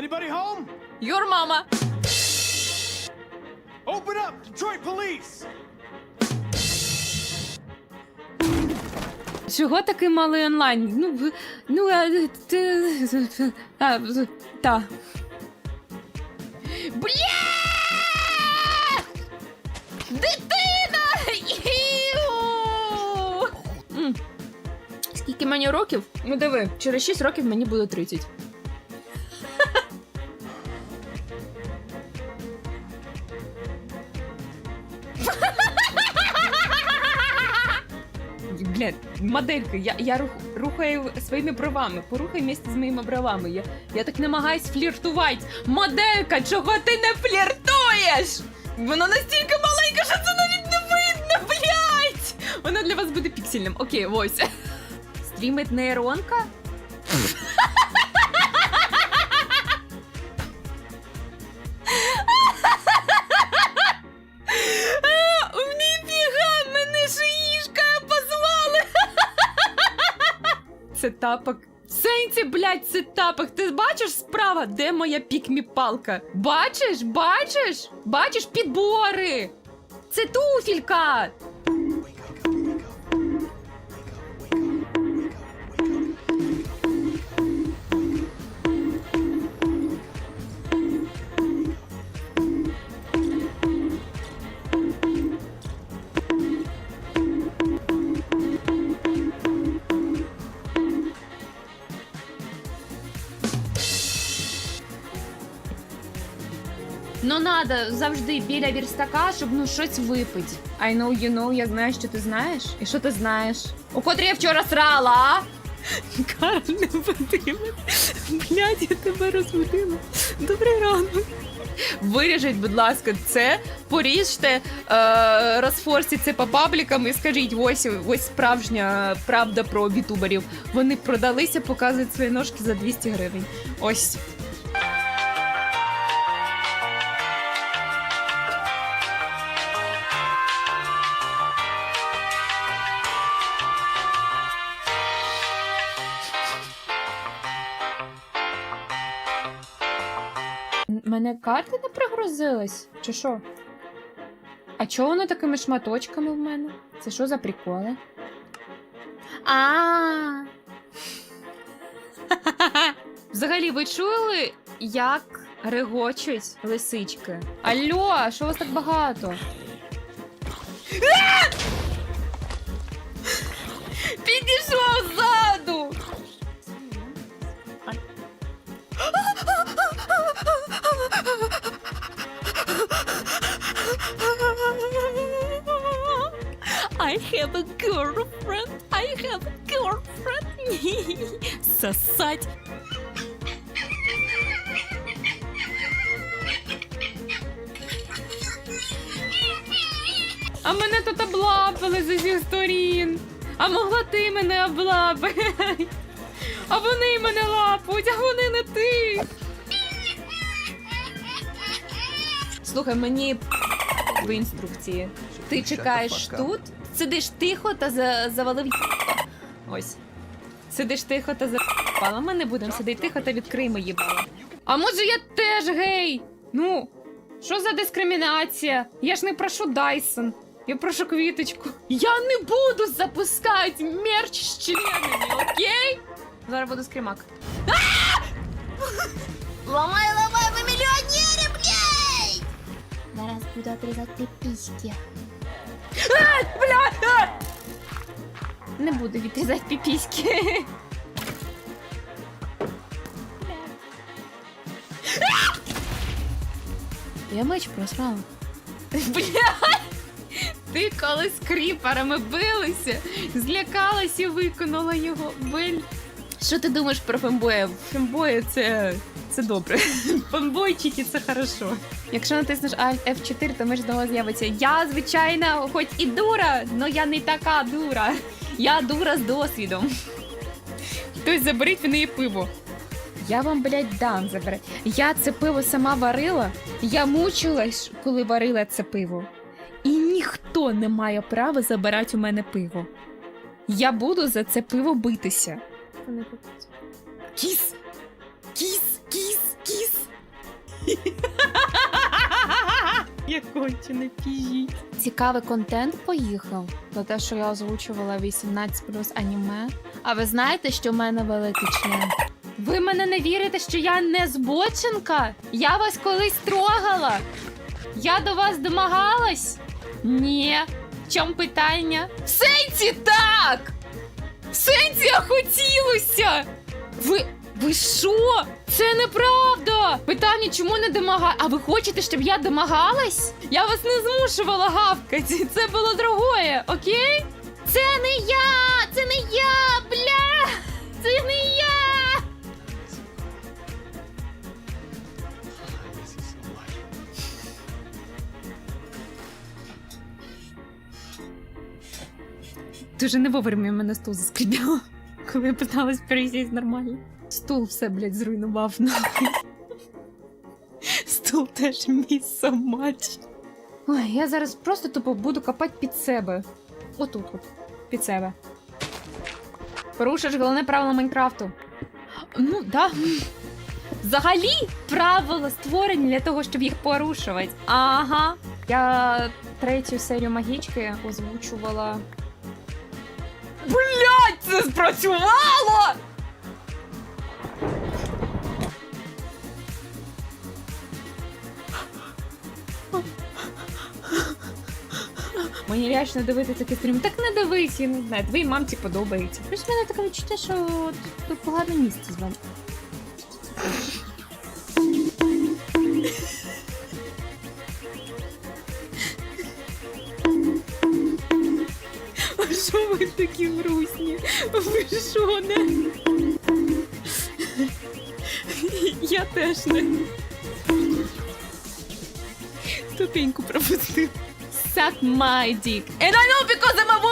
Anybody home? Your мама. Open up! Detroit police! Чого такий малий онлайн? Ну, в- ну, а, ти- а, з- та. Бля! Дитина! Іу! М. Скільки мені років? Ну диви, через 6 років мені буде 30. Блядь, моделька, я, я рух, рухаю своїми бровами, порухай місце з моїми бровами. Я, я так намагаюсь фліртувати. Моделька, чого ти не фліртуєш? Воно настільки маленьке, що це навіть не видно, блядь! Воно для вас буде піксельним. Окей, ось. Стрімить нейронка? Це тапок. В Сенсі, блядь, це тапок. Ти бачиш справа, де моя пікмі-палка? Бачиш, бачиш? Бачиш підбори. Це туфілька. Ну надо завжди біля вірстака, щоб ну щось випити. I know you know, я знаю, що ти знаєш. І що ти знаєш? У котрі я вчора срала, а? Карл не подивив. Блядь, я тебе розбудила. Добрий ранок. Виріжіть, будь ласка, це, поріжте, е, розфорсіть це по паблікам і скажіть, ось, ось справжня правда про вітуберів. Вони продалися, показують свої ножки за 200 гривень. Ось. Мене карта не прогрузилась? Чи що? А чого воно такими шматочками в мене? Це що за приколи? А. Взагалі, ви чули, як регочуть лисички? Алло, а що вас так багато? А! Підійшов ззаду! I have a girlfriend. I have a girlfriend. Сосать. А мене тут облапали з усіх сторін. А могла ти мене облапати. А вони мене лапуть, а вони не ти. Слухай, мені в інструкції. Ти чекаєш тут, сидиш тихо та за... завалив. Ось. Сидиш тихо та завала. Ми не будемо сидіти тихо та відкриємо їбало. А може я теж гей? Ну, що за дискримінація? Я ж не прошу Дайсон. Я прошу квіточку. Я не буду запускати мерч з членами, окей? Зараз буду скримак. Ломай, ломай, вы миллионеры, блядь! Зараз буду отрезать письки. Бля! а! Не буду відрізати піпіськи. Я меч просрала. Бля! Ти коли з кріперами билися, злякалась і виконала його. Бель. Що ти думаєш про фембоя? Фембої це. Це добре. Фембойчики це хорошо. Якщо натиснеш Alt F4, то миш знову з'явиться. Я, звичайно, хоч і дура, але я не така дура. Я дура з досвідом. Хтось заберіть в неї пиво. Я вам, блядь, дам забирати. Я це пиво сама варила. Я мучилась, коли варила це пиво. І ніхто не має права забирати у мене пиво. Я буду за це пиво битися. Кіс! Кіс! Я конче піжіть. Цікавий контент поїхав. За те, що я озвучувала 18 плюс аніме. А ви знаєте, що в мене великий член? Ви мене не вірите, що я не збоченка? Я вас колись трогала. Я до вас домагалась? Ні. В чому питання? В сенсі так! В сенсі я хотілося! Ви. Ви що? Це неправда! Питання, чому не домагає? А ви хочете, щоб я домагалась? Я вас не змушувала гавкати. Це було другое, окей? Це не я! Це не я! Бля! Це не я! Дуже не вовремя мене стул заскрібяло, коли я питалась пересісти нормально. Стул все, блядь, зруйнував нахуй. Стул теж мій самач. Ой, я зараз просто тупо буду копати під себе. Отут, от, під себе. Порушиш головне правило Майнкрафту. Ну, да. Взагалі, правила створені для того, щоб їх порушувати. Ага. Я третю серію магічки озвучувала Блять, це спрацювало! Мені лячно дивитися такий стрім. Так не дивись, я не знаю, твоїй мамці подобається. Плюс мене таке відчуття, що тут погане місце з вами. Що ви такі грустні? Ви що не? Я теж не. Тупеньку пропустив. Suck my dick. And I know because I'm a woman